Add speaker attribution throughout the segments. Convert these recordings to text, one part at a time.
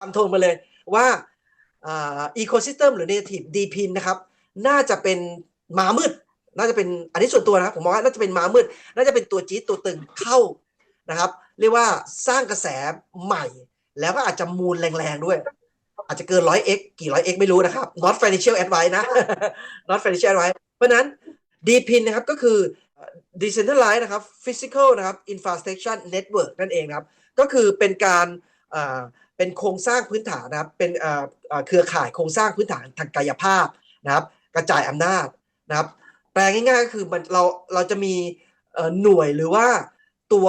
Speaker 1: ฟันธงไปเลยว่าอีโคซิสเต็มหรือ native DPIN นะครับ น่าจะเป็นม้ามืด น่าจะเป็นอันนี้ส่วนตัวนะครับ ผมมองว่าน่าจะเป็นม้ามืด น่าจะเป็นตัวจี๊ดตัวตึงเข้านะครับ เรียกว่าสร้างกระแสใหม่ แล้วก็อาจจะมูลแรงๆด้วย อาจจะเกินร้อย x กี่ร้อย x ไม่รู้นะครับ not financial advice นะ not financial advice เพราะนั้น DPIN นนะครับก็คือ decentralized นะครับ physical นะครับ infrastructure network นั่นเองนะครับ ก็คือเป็นการ เป็นโครงสร้างพื้นฐานนะครับ เป็นเครือข่ายโครงสร้างพื้นฐานทางกายภาพนะครับ กระจายอำนาจนะครับ แปลง่ายๆก็คือมันเราเราจะมีหน่วยหรือว่าตัว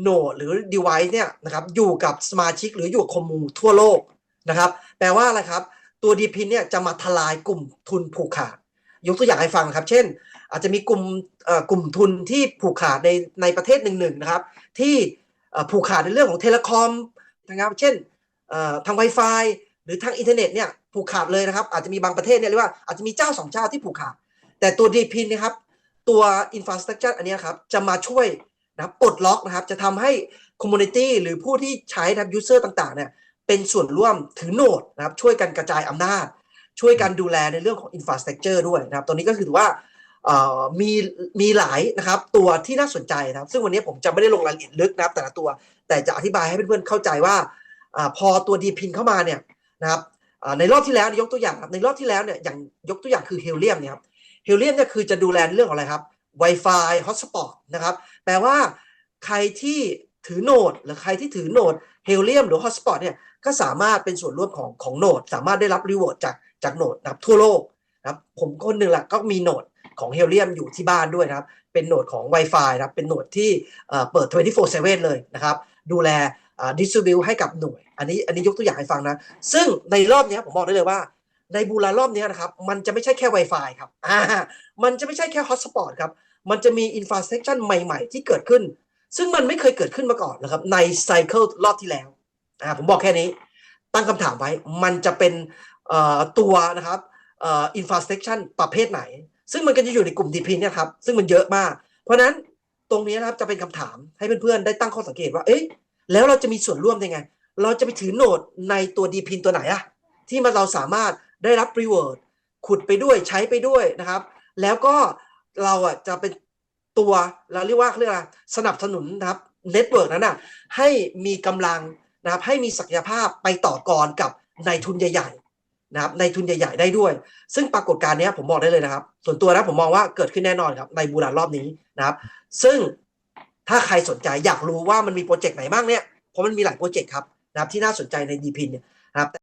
Speaker 1: โนดหรือ device เนี่ยนะครับอยู่กับสมาชิกหรืออยู่กับคอมมูทั่วโลกนะครับ แปลว่าอะไรครับ ตัว DPIN เนี่ยจะมาทลายกลุ่มทุนผูกขาด ยกตัวอย่างให้ฟังนะครับ เช่น อาจจะมีกลุ่มกลุ่มทุนที่ผูกขาดในในประเทศหนึ่งๆนะครับ ที่ผูกขาดในเรื่องของเทเลคอม นะครับ เช่นทาง Wi-Fi หรือทางอินเทอร์เน็ตเนี่ยผูกขาดเลยนะครับ อาจจะมีบางประเทศเนี่ยเรียกว่าอาจจะมีเจ้าสองเจ้าที่ผูกขาด แต่ตัว DPIN นนะครับ ตัว infrastructure อันนี้ครับ จะมาช่วยนะครับปลดล็อกนะครับ จะทำให้ community หรือผู้ที่ใช้นะครับ user ต่างๆเนี่ยเป็นส่วนร่วมถือโหนดนะครับ ช่วยกันกระจายอำนาจ ช่วยกันดูแลในเรื่องของ infrastructure ด้วยนะครับตรงนี้ก็คือว่ามีมีหลายนะครับตัวที่น่าสนใจนะครับ ซึ่งวันนี้ผมจะไม่ได้ลงรายละเอียดลึกนะครับ แต่ละตัว แต่จะอธิบายให้เพื่อนๆเข้าใจว่าอพอตัว DPIN เข้ามาเนี่ยนะครับในรอบที่แล้วยกตัวอย่างครับในรอบที่แล้วเนี่ยอย่างยกตัวอย่างคือเฮเลียมเนี่ยครับเฮเลียมเนี่ยคือจะดูแลเรื่องของอะไรครับ Wi-Fi Hotspot นะครับแปลว่าใครที่ถือโนดหรือใครที่ถือโนดเฮเลียมหรือ Hotspot เนี่ยก็สามารถเป็นส่วนร่วมของของโนด สามารถได้รับรีวอร์ดจากจากโนดนะครับทั่วโลกนะครับผมคนหนึ่งแหละก็มีโนดของเฮเลียมอยู่ที่บ้านด้วยนะครับ เป็นโหนดของ Wi-Fi นะครับ เป็นโหนดที่เอ่อเปิด 24/7 เลยนะครับ ดูแลดิส t ิบิวให้กับหน่วย อันนี้อันนี้ยกตัวอย่างให้ฟังนะ ซึ่งในรอบนี้ผมบอกได้เลยว่า ในบูรารอบนี้นะครับ มันจะไม่ใช่แค่ Wi-Fi ครับอ่ามันจะไม่ใช่แค่ Hotspot ครับ มันจะมี infrastructure ใหม่ๆ ที่เกิดขึ้น ซึ่งมันไม่เคยเกิดขึ้นมาก่อนนะครับ ในไซเคิลรอบที่แล้วอ่าผมบอกแค่นี้ ตั้งคำถามไว้ มันจะเป็นตัวนะครับอ่อ infrastructure ประเภทไหน ซึ่งมันก็จะอยู่ในกลุ่ม DP เนี่ยครับ ซึ่งมันเยอะมาก เพราะนั้น ตรงนี้นะครับจะเป็นคำถามให้เพื่อนๆได้ตั้งข้อสังเกตว่า เอ๊ะแล้วเราจะมีส่วนร่วมยังไง เราจะไปถือโหนดในตัว d p i n ตัวไหนอะที่มันเราสามารถได้รับ reward ขุดไปด้วยใช้ไปด้วยนะครับ แล้วก็เราอะจะเป็นตัวเราเรียกว่าเรียกอะไรสนับสนุนนะครับเน็ตเวิร์กนั้นอะให้มีกำลังนะครับให้มีศักยภาพไปต่อกรกับนายทุนใหญ่ๆ นะครับในทุนใหญ่ ๆ ได้ด้วย ซึ่งปรากฏการณ์นี้ผมบอกได้เลยนะครับ ส่วนตัวนะผมมองว่าเกิดขึ้นแน่นอนครับในบูรารอบนี้นะครับ ซึ่งถ้าใครสนใจอยากรู้ว่ามันมีโปรเจกต์ไหนบ้างเนี่ยเพราะมันมีหลายโปรเจกต์ครับนะครับที่น่าสนใจใน d p เนี่ยนะครับ